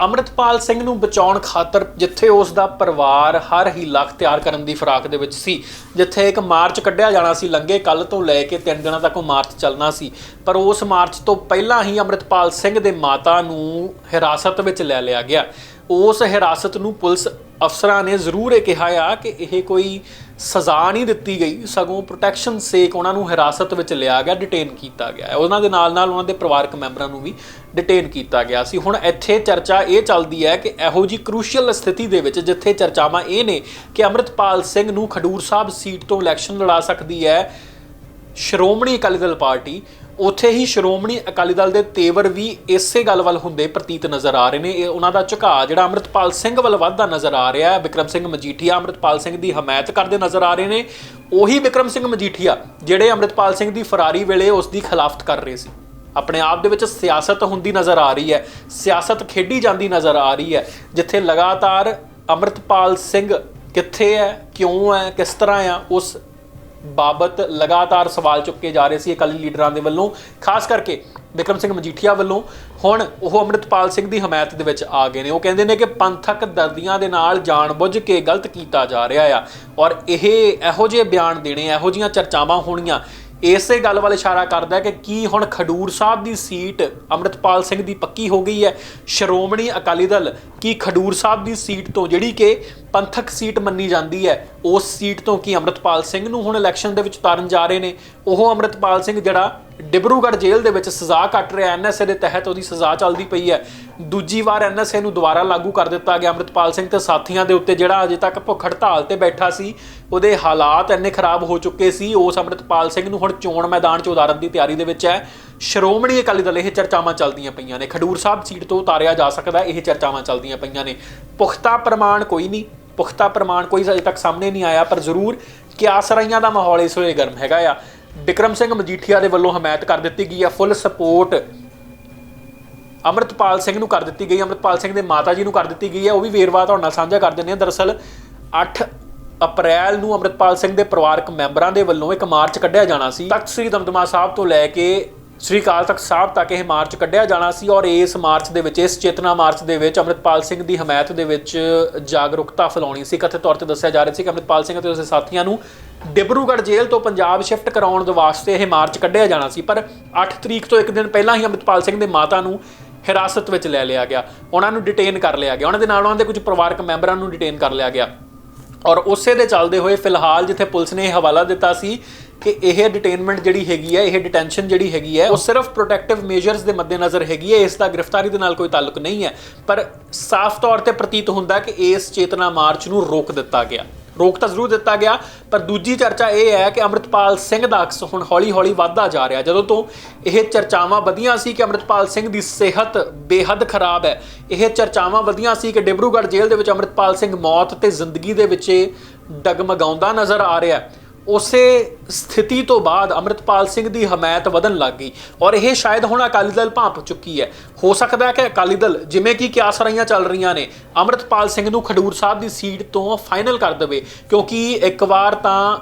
ਅੰਮ੍ਰਿਤਪਾਲ ਸਿੰਘ ਨੂੰ ਬਚਾਉਣ ਖਾਤਰ ਜਿੱਥੇ ਉਸ ਦਾ ਪਰਿਵਾਰ ਹਰ ਹੀ ਲੱਖ ਤਿਆਰ ਕਰਨ ਦੀ ਫਰਾਕ ਦੇ ਵਿੱਚ ਸੀ, ਜਿੱਥੇ ਇੱਕ ਮਾਰਚ ਕੱਢਿਆ ਜਾਣਾ ਸੀ ਲੰਗੇ ਕੱਲ ਤੋਂ ਲੈ ਕੇ 3 ਦਿਨਾਂ ਤੱਕ ਉਹ ਮਾਰਚ ਚੱਲਣਾ ਸੀ, ਪਰ ਉਸ ਮਾਰਚ ਤੋਂ ਪਹਿਲਾਂ ਹੀ ਅੰਮ੍ਰਿਤਪਾਲ ਸਿੰਘ ਦੇ ਮਾਤਾ ਨੂੰ ਹਿਰਾਸਤ ਵਿੱਚ ਲੈ ਲਿਆ ਗਿਆ। ਉਸ ਹਿਰਾਸਤ ਨੂੰ ਪੁਲਿਸ ਅਫਸਰਾਂ ਨੇ ਜ਼ਰੂਰ ਇਹ ਕਿਹਾ ਆ ਕਿ ਇਹ ਕੋਈ ਸਜ਼ਾ ਨਹੀਂ ਦਿੱਤੀ ਗਈ, ਸਗੋਂ ਪ੍ਰੋਟੈਕਸ਼ਨ ਸੇਕ ਉਹਨਾਂ ਨੂੰ ਹਿਰਾਸਤ ਵਿੱਚ ਲਿਆ ਗਿਆ ਡਿਟੇਨ ਕੀਤਾ ਗਿਆ ਉਹਨਾਂ ਦੇ ਨਾਲ ਨਾਲ ਉਹਨਾਂ ਦੇ ਪਰਿਵਾਰਕ ਮੈਂਬਰਾਂ ਨੂੰ ਵੀ ਡਿਟੇਨ ਕੀਤਾ ਗਿਆ ਸੀ। ਹੁਣ ਇੱਥੇ ਚਰਚਾ ਇਹ ਚੱਲਦੀ ਹੈ ਕਿ ਇਹੋ ਜੀ ਕ੍ਰੂਸ਼ੀਅਲ ਸਥਿਤੀ ਦੇ ਵਿੱਚ ਜਿੱਥੇ ਚਰਚਾਵਾਂ ਇਹ ਨੇ ਕਿ ਅੰਮ੍ਰਿਤਪਾਲ ਸਿੰਘ ਨੂੰ ਖਡੂਰ ਸਾਹਿਬ ਸੀਟ ਤੋਂ ਇਲੈਕਸ਼ਨ ਲੜਾ ਸਕਦੀ ਹੈ, ਸ਼੍ਰੋਮਣੀ ਅਕਾਲੀ ਦਲ ਪਾਰਟੀ ਉੱਥੇ ਹੀ ਸ਼੍ਰੋਮਣੀ ਅਕਾਲੀ ਦਲ ਦੇ ਤੇਵਰ ਵੀ ਇਸੇ ਗੱਲ ਵੱਲ ਹੁੰਦੇ ਪ੍ਰਤੀਤ ਨਜ਼ਰ ਆ ਰਹੇ ਨੇ। ਇਹ ਉਹਨਾਂ ਦਾ ਝੁਕਾਅ ਜਿਹੜਾ ਅੰਮ੍ਰਿਤਪਾਲ ਸਿੰਘ ਵੱਲ ਵੱਧਦਾ ਨਜ਼ਰ ਆ ਰਿਹਾ ਹੈ। ਵਿਕਰਮ ਸਿੰਘ ਮਜੀਠੀਆ ਅੰਮ੍ਰਿਤਪਾਲ ਸਿੰਘ ਦੀ ਹਮਾਇਤ ਕਰਦੇ ਨਜ਼ਰ ਆ ਰਹੇ ਨੇ। ਉਹੀ ਵਿਕਰਮ ਸਿੰਘ ਮਜੀਠੀਆ ਜਿਹੜੇ ਅੰਮ੍ਰਿਤਪਾਲ ਸਿੰਘ ਦੀ ਫਰਾਰੀ ਵੇਲੇ ਉਸ ਦੀ ਖਿਲਾਫਤ ਕਰ ਰਹੇ ਸੀ। ਆਪਣੇ ਆਪ ਦੇ ਵਿੱਚ ਸਿਆਸਤ ਹੁੰਦੀ ਨਜ਼ਰ ਆ ਰਹੀ ਹੈ। ਸਿਆਸਤ ਖੇਡੀ ਜਾਂਦੀ ਨਜ਼ਰ ਆ ਰਹੀ ਹੈ, ਜਿੱਥੇ ਲਗਾਤਾਰ ਅੰਮ੍ਰਿਤਪਾਲ ਸਿੰਘ ਕਿੱਥੇ ਹੈ, ਕਿਉਂ ਹੈ, ਕਿਸ ਤਰ੍ਹਾਂ ਆ ਉਸ ਬਾਬਤ ਲਗਾਤਾਰ ਸਵਾਲ ਚੁੱਕੇ ਜਾ ਰਹੇ ਸੀ ਅਕਾਲੀ ਲੀਡਰਾਂ ਦੇ ਵੱਲੋਂ, ਖਾਸ ਕਰਕੇ ਵਿਕਰਮ ਸਿੰਘ ਮਜੀਠੀਆ ਵੱਲੋਂ। ਹੁਣ ਉਹ ਅੰਮ੍ਰਿਤਪਾਲ ਸਿੰਘ ਦੀ ਹਮਾਇਤ ਦੇ ਵਿੱਚ ਆ ਗਏ ਨੇ। ਉਹ ਕਹਿੰਦੇ ਨੇ ਕਿ ਪੰਥਕ ਦਰਦੀਆਂ ਦੇ ਨਾਲ ਜਾਣਬੁੱਝ ਕੇ ਗਲਤ ਕੀਤਾ ਜਾ ਰਿਹਾ ਆ ਔਰ ਇਹ ਇਹੋ ਜਿਹੇ ਬਿਆਨ ਦੇਣੇ, ਇਹੋ ਜਿਹੀਆਂ ਚਰਚਾਵਾਂ ਹੋਣੀਆਂ। ਇਸੇ ਗੱਲ ਵੱਲ ਇਸ਼ਾਰਾ ਕਰਦਾ ਹੈ ਕਿ ਕੀ ਹੁਣ ਖਡੂਰ ਸਾਹਿਬ ਦੀ ਸੀਟ ਅੰਮ੍ਰਿਤਪਾਲ ਸਿੰਘ ਦੀ ਪੱਕੀ ਹੋ ਗਈ ਹੈ? ਸ਼੍ਰੋਮਣੀ ਅਕਾਲੀ ਦਲ ਕੀ ਖਡੂਰ ਸਾਹਿਬ ਦੀ ਸੀਟ ਤੋਂ ਜਿਹੜੀ ਕਿ ਪੰਥਕ ਸੀਟ ਮੰਨੀ ਜਾਂਦੀ ਹੈ, ਉਸ ਸੀਟ ਤੋਂ ਕੀ ਅੰਮ੍ਰਿਤਪਾਲ ਸਿੰਘ ਨੂੰ ਹੁਣ ਇਲੈਕਸ਼ਨ ਦੇ ਵਿੱਚ ਉਤਾਰਨ ਜਾ ਰਹੇ ਨੇ? ਉਹ ਅੰਮ੍ਰਿਤਪਾਲ ਸਿੰਘ ਜਿਹੜਾ ਡਿਬਰੂਗੜ੍ਹ ਜੇਲ੍ਹ ਦੇ ਵਿੱਚ ਸਜ਼ਾ ਕੱਟ ਰਿਹਾ ਐਨਐਸਏ ਦੇ ਤਹਿਤ ਉਹਦੀ ਸਜ਼ਾ ਚੱਲਦੀ ਪਈ ਹੈ। ਦੂਜੀ ਵਾਰ ਐਨਐਸਏ ਨੂੰ ਦੁਬਾਰਾ ਲਾਗੂ ਕਰ ਦਿੱਤਾ ਗਿਆ। ਅੰਮ੍ਰਿਤਪਾਲ ਸਿੰਘ ਤੇ ਸਾਥੀਆਂ ਦੇ ਉੱਤੇ ਜਿਹੜਾ ਅਜੇ ਤੱਕ ਭੁੱਖ ਹੜਤਾਲ ਤੇ ਬੈਠਾ ਸੀ, ਉਹਦੇ ਹਾਲਾਤ ਇੰਨੇ ਖਰਾਬ ਹੋ ਚੁੱਕੇ ਸੀ। ਉਸ ਅੰਮ੍ਰਿਤਪਾਲ ਸਿੰਘ ਨੂੰ ਹੁਣ ਚੋਣ ਮੈਦਾਨ 'ਚ ਉਤਾਰਨ ਦੀ ਤਿਆਰੀ ਦੇ ਵਿੱਚ ਹੈ। ਸ਼੍ਰੋਮਣੀ ਅਕਾਲੀ ਦਲ ਇਹ ਚਰਚਾਵਾਂ ਚੱਲਦੀਆਂ ਪਈਆਂ ਨੇ। ਖਡੂਰ ਸਾਹਿਬ ਸੀਟ ਤੋਂ ਉਤਾਰਿਆ ਜਾ ਸਕਦਾ, ਇਹ ਚਰਚਾਵਾਂ ਚੱਲਦੀਆਂ ਪਈਆਂ ਨੇ। ਪੁਖਤਾ ਪ੍ਰਮਾਣ ਕੋਈ ਨਹੀਂ, ਪੁਖਤਾ ਪ੍ਰਮਾਣ ਕੋਈ ਅਜੇ ਤੱਕ ਸਾਹਮਣੇ ਨਹੀਂ ਆਇਆ, ਪਰ ਜ਼ਰੂਰ ਕਿਆਸਰਾਈਆਂ ਦਾ ਮਾਹੌਲ ਇਸ ਵੇਲੇ ਗਰਮ ਹੈਗਾ ਆ। ਵਿਕਰਮ ਸਿੰਘ ਮਜੀਠੀਆ ਦੇ ਵੱਲੋਂ ਹਮਾਇਤ ਕਰ ਦਿੱਤੀ ਗਈ ਹੈ ਫੁੱਲ ਸਪੋਰਟ ਅੰਮ੍ਰਿਤਪਾਲ ਸਿੰਘ ਨੂੰ ਕਰ ਦਿੱਤੀ ਗਈ ਅੰਮ੍ਰਿਤਪਾਲ ਸਿੰਘ ਦੇ ਮਾਤਾ ਜੀ ਨੂੰ ਕਰ ਦਿੱਤੀ ਗਈ ਹੈ, ਉਹ ਵੀ ਵੇਰਵਾ ਤੁਹਾਡੇ ਨਾਲ ਸਾਂਝਾ ਕਰ ਦਿੰਦੇ ਹਾਂ। ਦਰਅਸਲ 8 ਅਪ੍ਰੈਲ ਨੂੰ ਅੰਮ੍ਰਿਤਪਾਲ ਸਿੰਘ ਦੇ ਪਰਿਵਾਰਕ ਮੈਂਬਰਾਂ ਦੇ ਵੱਲੋਂ ਇੱਕ ਮਾਰਚ ਕੱਢਿਆ ਜਾਣਾ ਸੀ। ਤਖਤ ਸ੍ਰੀ ਦਮਦਮਾ ਸਾਹਿਬ ਤੋਂ ਲੈ ਕੇ ਸ੍ਰੀ ਅਕਾਲ ਤਖਤ ਸਾਹਿਬ ਤੱਕ ਇਹ ਮਾਰਚ ਕੱਢਿਆ ਜਾਣਾ ਸੀ ਔਰ ਇਸ ਮਾਰਚ ਦੇ ਵਿੱਚ, ਇਸ ਚੇਤਨਾ ਮਾਰਚ ਦੇ ਵਿੱਚ ਅੰਮ੍ਰਿਤਪਾਲ ਸਿੰਘ ਦੀ ਹਮਾਇਤ ਦੇ ਵਿੱਚ ਜਾਗਰੂਕਤਾ ਫੈਲਾਉਣੀ ਸੀ। ਕਥਿਤ ਤੌਰ ਤੇ ਦੱਸਿਆ ਜਾ ਰਿਹਾ ਸੀ ਕਿ ਅੰਮ੍ਰਿਤਪਾਲ ਸਿੰਘ ਅਤੇ ਉਸਦੇ ਸਾਥੀਆਂ ਨੂੰ ਡਿਬਰੂਗੜ੍ਹ ਜੇਲ੍ਹ ਤੋਂ ਪੰਜਾਬ ਸ਼ਿਫਟ ਕਰਾਉਣ ਦੇ ਵਾਸਤੇ ਇਹ ਮਾਰਚ ਕੱਢਿਆ ਜਾਣਾ ਸੀ। ਪਰ 8 ਤਰੀਕ ਤੋਂ ਇੱਕ ਦਿਨ ਪਹਿਲਾਂ ਹੀ ਅੰਮ੍ਰਿਤਪਾਲ ਸਿੰਘ ਦੇ ਮਾਤਾ ਨੂੰ ਹਿਰਾਸਤ ਵਿੱਚ ਲੈ ਲਿਆ ਗਿਆ। ਉਹਨਾਂ ਨੂੰ ਡਿਟੇਨ ਕਰ ਲਿਆ ਗਿਆ। ਉਹਨਾਂ ਦੇ ਨਾਲ ਉਹਨਾਂ ਦੇ ਕੁਝ ਪਰਿਵਾਰਕ ਮੈਂਬਰਾਂ ਨੂੰ ਡਿਟੇਨ ਕਰ ਲਿਆ ਗਿਆ। ਔਰ ਉਸੇ ਦੇ ਚੱਲਦੇ ਹੋਏ ਫਿਲਹਾਲ ਜਿੱਥੇ ਪੁਲਿਸ ਨੇ ਇਹ ਹਵਾਲਾ ਦਿੱਤਾ ਸੀ ਕਿ ਇਹ ਡਿਟੇਨਮੈਂਟ ਜਿਹੜੀ ਹੈਗੀ ਹੈ ਇਹ ਡਿਟੈਂਸ਼ਨ ਜਿਹੜੀ ਹੈਗੀ ਹੈ ਉਹ ਸਿਰਫ ਪ੍ਰੋਟੈਕਟਿਵ ਮੇਜਰਸ ਦੇ ਮੱਦੇਨਜ਼ਰ ਹੈਗੀ ਹੈ ਇਸ ਦਾ ਗ੍ਰਿਫਤਾਰੀ ਦੇ ਨਾਲ ਕੋਈ ਤਾਲੁਕ ਨਹੀਂ ਹੈ। ਪਰ ਸਾਫ਼ ਤੌਰ ਤੇ ਪ੍ਰਤੀਤ ਹੁੰਦਾ ਕਿ ਇਸ ਚੇਤਨਾ ਮਾਰਚ ਨੂੰ ਰੋਕ ਦਿੱਤਾ ਗਿਆ। ਰੋਕ ਤਾਂ ਜ਼ਰੂਰ ਦਿੱਤਾ ਗਿਆ, ਪਰ ਦੂਜੀ ਚਰਚਾ ਇਹ ਹੈ ਕਿ ਅੰਮ੍ਰਿਤਪਾਲ ਸਿੰਘ ਦਾ ਅਕਸ ਹੁਣ ਹੌਲੀ-ਹੌਲੀ ਵੱਧਦਾ ਜਾ ਰਿਹਾ। ਜਦੋਂ ਤੋਂ ਇਹ ਚਰਚਾਵਾਂ ਵਧੀਆਂ ਸੀ ਕਿ ਅੰਮ੍ਰਿਤਪਾਲ ਸਿੰਘ ਦੀ ਸਿਹਤ ਬੇਹੱਦ ਖਰਾਬ ਹੈ, ਇਹ ਚਰਚਾਵਾਂ ਵਧੀਆਂ ਸੀ ਕਿ ਡਿਬਰੂਗੜ੍ਹ ਜੇਲ੍ਹ ਦੇ ਵਿੱਚ ਅੰਮ੍ਰਿਤਪਾਲ ਸਿੰਘ ਮੌਤ ਤੇ ਜ਼ਿੰਦਗੀ ਦੇ ਵਿੱਚ ਡਗਮਗਾਉਂਦਾ ਨਜ਼ਰ ਆ ਰਿਹਾ। ਹੈ ਉਸੇ ਸਥਿਤੀ ਤੋਂ ਬਾਅਦ ਅੰਮ੍ਰਿਤਪਾਲ ਸਿੰਘ ਦੀ ਹਮਾਇਤ ਵਧਣ ਲੱਗ ਗਈ ਔਰ ਇਹ ਸ਼ਾਇਦ ਹੁਣ ਅਕਾਲੀ ਦਲ ਭਾਂਪ ਚੁੱਕੀ ਹੈ। ਹੋ ਸਕਦਾ ਹੈ ਕਿ ਅਕਾਲੀ ਦਲ ਜਿਵੇਂ ਕਿ ਕਿਆਸਰਾਈਆਂ ਚੱਲ ਰਹੀਆਂ ਨੇ, ਅੰਮ੍ਰਿਤਪਾਲ ਸਿੰਘ ਨੂੰ ਖਡੂਰ ਸਾਹਿਬ ਦੀ ਸੀਟ ਤੋਂ ਫਾਈਨਲ ਕਰ ਦੇਵੇ, ਕਿਉਂਕਿ ਇੱਕ ਵਾਰ ਤਾਂ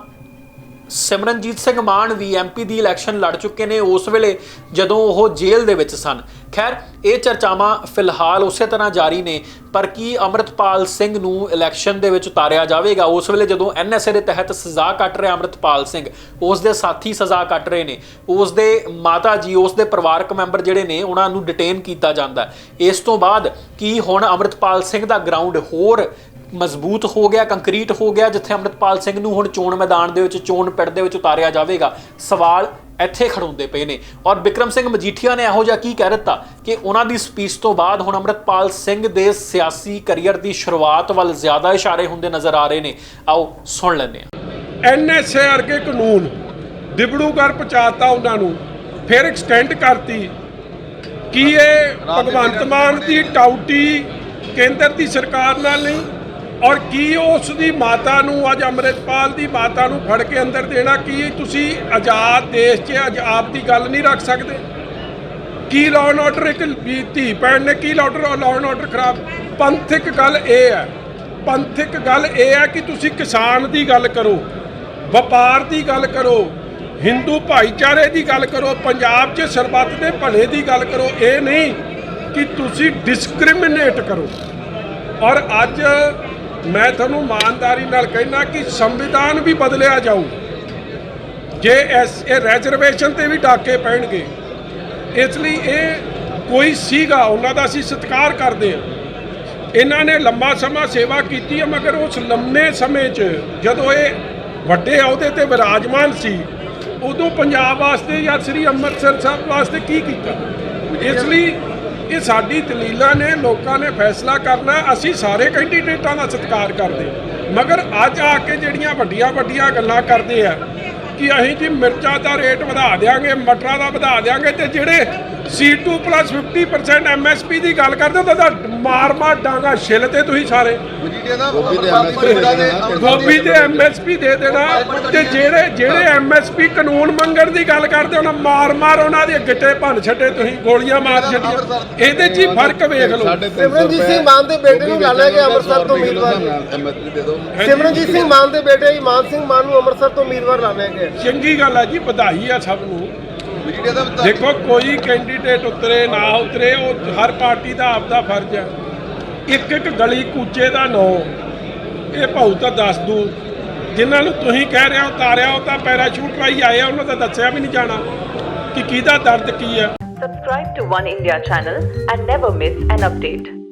ਸਿਮਰਨਜੀਤ ਸਿੰਘ ਮਾਨ ਵੀ ਐਮਪੀ ਦੀ ਇਲੈਕਸ਼ਨ ਲੜ ਚੁੱਕੇ ਨੇ ਉਸ ਵੇਲੇ ਜਦੋਂ ਉਹ ਜੇਲ੍ਹ ਦੇ ਵਿੱਚ ਸਨ। ਖੈਰ, ਇਹ ਚਰਚਾਵਾਂ ਫਿਲਹਾਲ ਉਸੇ ਤਰ੍ਹਾਂ ਜਾਰੀ ਨੇ, ਪਰ ਕੀ ਅੰਮ੍ਰਿਤਪਾਲ ਸਿੰਘ ਨੂੰ ਇਲੈਕਸ਼ਨ ਦੇ ਵਿੱਚ ਉਤਾਰਿਆ ਜਾਵੇਗਾ? ਉਸ ਵੇਲੇ ਜਦੋਂ ਐਨਐਸਏ ਦੇ ਤਹਿਤ ਸਜ਼ਾ ਕੱਟ ਰਿਹਾ ਅੰਮ੍ਰਿਤਪਾਲ ਸਿੰਘ, ਉਸ ਦੇ ਸਾਥੀ ਸਜ਼ਾ ਕੱਟ ਰਹੇ ਨੇ। ਉਸ ਦੇ ਮਾਤਾ ਜੀ, ਉਸ ਦੇ ਪਰਿਵਾਰਕ ਮੈਂਬਰ ਜਿਹੜੇ ਨੇ, ਉਹਨਾਂ ਨੂੰ ਡਿਟੇਨ ਕੀਤਾ ਜਾਂਦਾ। ਇਸ ਤੋਂ ਬਾਅਦ ਕੀ ਹੁਣ ਅੰਮ੍ਰਿਤਪਾਲ ਸਿੰਘ ਦਾ ਗਰਾਊਂਡ ਹੋਰ ਮਜ਼ਬੂਤ ਹੋ ਗਿਆ ਕੰਕਰੀਟ ਹੋ ਗਿਆ ਜਿੱਥੇ ਅੰਮ੍ਰਿਤਪਾਲ ਸਿੰਘ ਨੂੰ ਹੁਣ ਚੋਣ ਮੈਦਾਨ ਦੇ ਵਿੱਚ ਚੋਣ ਪਿੜ ਦੇ ਵਿੱਚ ਉਤਾਰਿਆ ਜਾਵੇਗਾ। ਸਵਾਲ ਇੱਥੇ ਖੜਾਉਂਦੇ ਪਏ ਨੇ। ਔਰ ਵਿਕਰਮ ਸਿੰਘ ਮਜੀਠੀਆ ਨੇ ਇਹੋ ਜਿਹਾ ਕੀ ਕਹਿ ਦਿੱਤਾ ਕਿ ਉਹਨਾਂ ਦੀ ਸਪੀਚ ਤੋਂ ਬਾਅਦ ਹੁਣ ਅੰਮ੍ਰਿਤਪਾਲ ਸਿੰਘ ਦੇ ਸਿਆਸੀ ਕੈਰੀਅਰ ਦੀ ਸ਼ੁਰੂਆਤ ਵੱਲ ਜ਼ਿਆਦਾ ਇਸ਼ਾਰੇ ਹੁੰਦੇ ਨਜ਼ਰ ਆ ਰਹੇ ਨੇ। ਆਓ ਸੁਣ ਲੈਂਦੇ ਹਾਂ। ਐਨਐਸਏ ਵਰਗੇ ਕਾਨੂੰਨ ਦਿਬੜੂਗੜ ਪਹੁੰਚਾਤਾ ਉਹਨਾਂ ਨੂੰ ਫਿਰ ਐਕਸਟੈਂਡ ਕਰਤੀ। ਕੀ ਇਹ ਭਗਵੰਤ ਮਾਨ ਦੀ ਟਾਊਟੀ ਕੇਂਦਰ ਦੀ ਸਰਕਾਰ ਨਾਲ ਨਹੀਂ? ਔਰ ਕੀ ਉਸ ਦੀ ਮਾਤਾ ਨੂੰ, ਅੱਜ ਅੰਮ੍ਰਿਤਪਾਲ ਦੀ ਮਾਤਾ ਨੂੰ ਫੜ ਕੇ ਅੰਦਰ ਦੇਣਾ, ਕੀ ਤੁਸੀਂ ਆਜ਼ਾਦ ਦੇਸ਼ 'ਚ ਆਜ਼ਾਦ ਦੀ ਗੱਲ ਨਹੀਂ ਰੱਖ ਸਕਦੇ? ਕੀ ਲਾਅ ਐਂਡ ਆਰਡਰ ਇੱਕ ਧੀ ਭੈਣ ਨੇ ਕੀ ਲਾਅ ਐਂਡ ਆਰਡਰ ਖਰਾਬ? ਪੰਥਕ ਗੱਲ ਇਹ ਹੈ ਪੰਥਕ ਗੱਲ ਇਹ ਹੈ ਕਿ ਤੁਸੀਂ ਕਿਸਾਨ ਦੀ ਗੱਲ ਕਰੋ, ਵਪਾਰ ਦੀ ਗੱਲ ਕਰੋ, ਹਿੰਦੂ ਭਾਈਚਾਰੇ ਦੀ ਗੱਲ ਕਰੋ, ਪੰਜਾਬ 'ਚ ਸਰਬੱਤ ਦੇ ਭਲੇ ਦੀ ਗੱਲ ਕਰੋ, ਇਹ ਨਹੀਂ ਕਿ ਤੁਸੀਂ ਡਿਸਕ੍ਰਿਮੀਨੇਟ ਕਰੋ। ਔਰ ਅੱਜ ਮੈਂ ਤੁਹਾਨੂੰ ਇਮਾਨਦਾਰੀ ਨਾਲ ਕਹਿਣਾ ਕਿ ਸੰਵਿਧਾਨ ਵੀ ਬਦਲਿਆ ਜਾਊ। ਜੇ ਇਸ, ਇਹ ਰਿਜ਼ਰਵੇਸ਼ਨ ਤੇ ਵੀ ਡਾਕੇ ਪੈਣਗੇ। ਇਸ ਲਈ ਇਹ ਕੋਈ ਸੀਗਾ, ਉਹਨਾਂ ਦਾ ਅਸੀਂ ਸਤਿਕਾਰ ਕਰਦੇ ਹਾਂ। ਇਹਨਾਂ ਨੇ ਲੰਮਾ ਸਮਾਂ ਸੇਵਾ ਕੀਤੀ ਹੈ, ਮਗਰ ਉਸ ਲੰਮੇ ਸਮੇਂ 'ਚ ਜਦੋਂ ਇਹ ਵੱਡੇ ਅਹੁਦੇ ਤੇ ਵਿਰਾਜਮਾਨ ਸੀ, ਉਦੋਂ ਪੰਜਾਬ ਵਾਸਤੇ ਜਾਂ ਸ੍ਰੀ ਅੰਮ੍ਰਿਤਸਰ ਸਾਹਿਬ ਵਾਸਤੇ ਕੀ ਕੀਤਾ? ਇਸ ਲਈ ਇਹ ਸਾਡੀ ਦਲੀਲਾਂ ਨੇ, ਲੋਕਾਂ ਨੇ ਫੈਸਲਾ ਕਰਨਾ, ਅਸੀਂ ਸਾਰੇ ਕੈਂਡੀਡੇਟਾਂ ਦਾ ਸਤਿਕਾਰ ਕਰਦੇ ਮਗਰ ਅੱਜ ਆ ਕੇ ਜਿਹੜੀਆਂ ਵੱਡੀਆਂ ਵੱਡੀਆਂ ਗੱਲਾਂ ਕਰਦੇ ਆ ਕਿ ਅਸੀਂ ਜੀ ਮਿਰਚਾਂ ਦਾ ਰੇਟ ਵਧਾ ਦੇਾਂਗੇ ਮਟਰਾਂ ਦਾ ਵਧਾ ਦੇਾਂਗੇ ਤੇ ਜਿਹੜੇ C2 50% MSP ਦੀ ਗੱਲ ਕਰਦੇ ਹੋ ਤਾਂ ਮਾਰ ਮਾਰ ਡਾਂਗਾ ਛਿੱਲ ਤੇ ਤੁਸੀਂ ਸਾਰੇ। ਗੋਭੀ ਤੇ MSP ਦੇ ਦੇਣਾ। ਗੋਭੀ ਤੇ ਐਮਐਸਪੀ ਦੇ ਦੇਣਾ। ਤੇ ਜਿਹੜੇ ਜਿਹੜੇ ਐਮਐਸਪੀ ਕਾਨੂੰਨ ਮੰਗਣ ਦੀ ਗੱਲ ਕਰਦੇ ਉਹਨਾਂ ਮਾਰ ਮਾਰ ਉਹਨਾਂ ਦੇ ਗਿੱਟੇ ਭੰਨ ਛੱਡੇ ਤੁਸੀਂ ਗੋਲੀਆਂ ਮਾਰ ਛੱਡੀਆਂ। ਇਹਦੇ 'ਚ ਹੀ ਫ਼ਰਕ ਵੇਖ ਲਓ। ਸਿਮਰਨਜੀਤ ਸਿੰਘ ਮਾਨ ਦੇ ਬੇਟੇ ਨੂੰ ਗਿਆ ਗੋਭੀ ਅੰਮ੍ਰਿਤਸਰ ਤੋਂ ਉਮੀਦਵਾਰ। ਸਿਮਰਨਜੀਤ ਸਿੰਘ ਮਾਨ ਦੇ ਬੇਟੇ ਇਮਾਨ ਸਿੰਘ ਮਾਨ ਨੂੰ ਅੰਮ੍ਰਿਤਸਰ ਤੋਂ ਉਮੀਦਵਾਰ ਲਾਣਾ ਗਿਆ। ਚੰਗੀ ਗੱਲ ਆ ਜੀ ਵਧਾਈ ਆ ਸਭ ਨੂੰ। ਮਜੀਠੀਆ ਦਾ ਦੇਖੋ, ਕੋਈ ਕੈਂਡੀਡੇਟ ਉਤਰੇ, ਨਾ ਉਤਰੇ, ਉਹ ਹਰ ਪਾਰਟੀ ਦਾ ਆਪਦਾ ਫਰਜ਼ ਹੈ। ਇੱਕ ਇੱਕ ਗਲੀ ਕੂਚੇ ਦਾ ਨਾਂ, ਇਹ ਭਾਊ ਤਾਂ ਦੱਸ ਦੂ। ਜਿਨ੍ਹਾਂ ਨੂੰ ਤੁਸੀਂ ਕਹਿ ਰਹੇ ਹੋ, ਉਤਾਰਿਆ, ਉਹ ਤਾਂ ਪੈਰਾਸ਼ੂਟ ਰਾਈ ਆਏ ਆ, ਉਹਨਾਂ ਦਾ ਦੱਸਿਆ ਵੀ ਨਹੀਂ ਜਾਣਾ ਕਿ ਕਿਹਦਾ ਦਰਦ ਕੀ ਹੈ। Subscribe to One India channel and never miss an update.